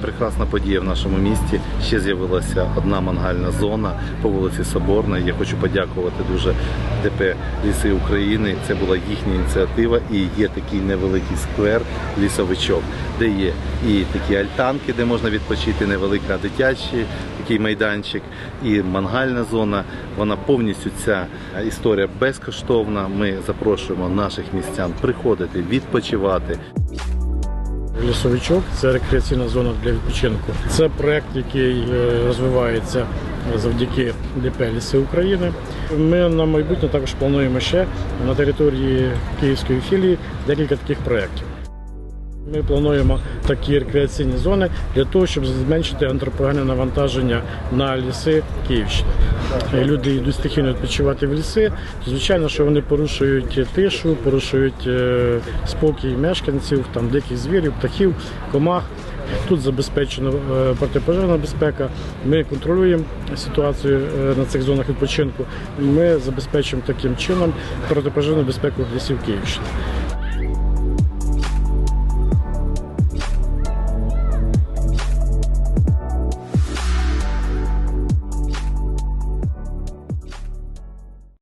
Прекрасна подія в нашому місті. Ще з'явилася одна мангальна зона по вулиці Соборна. Я хочу подякувати дуже ДП Ліси України. Це була їхня ініціатива і є такий невеликий сквер лісовичок, де є і такі альтанки, де можна відпочити, невелика дитячий такий майданчик, і мангальна зона. Вона повністю ця історія безкоштовна. Ми запрошуємо наших містян приходити, відпочивати. Лісовичок це рекреаційна зона для відпочинку. Це проект, який е, розвивається завдяки ДП Ліси України. Ми на майбутнє також плануємо ще на території Київської філії декілька таких проєктів. Ми плануємо такі рекреаційні зони для того, щоб зменшити антропогенне навантаження на ліси Київщини. Люди йдуть стихійно відпочивати в ліси. Звичайно, що вони порушують тишу, порушують е, спокій мешканців, там диких звірів, птахів, комах. Тут забезпечена е, протипожежна безпека. Ми контролюємо ситуацію е, на цих зонах відпочинку. Ми забезпечуємо таким чином протипожежну безпеку лісів Київщини.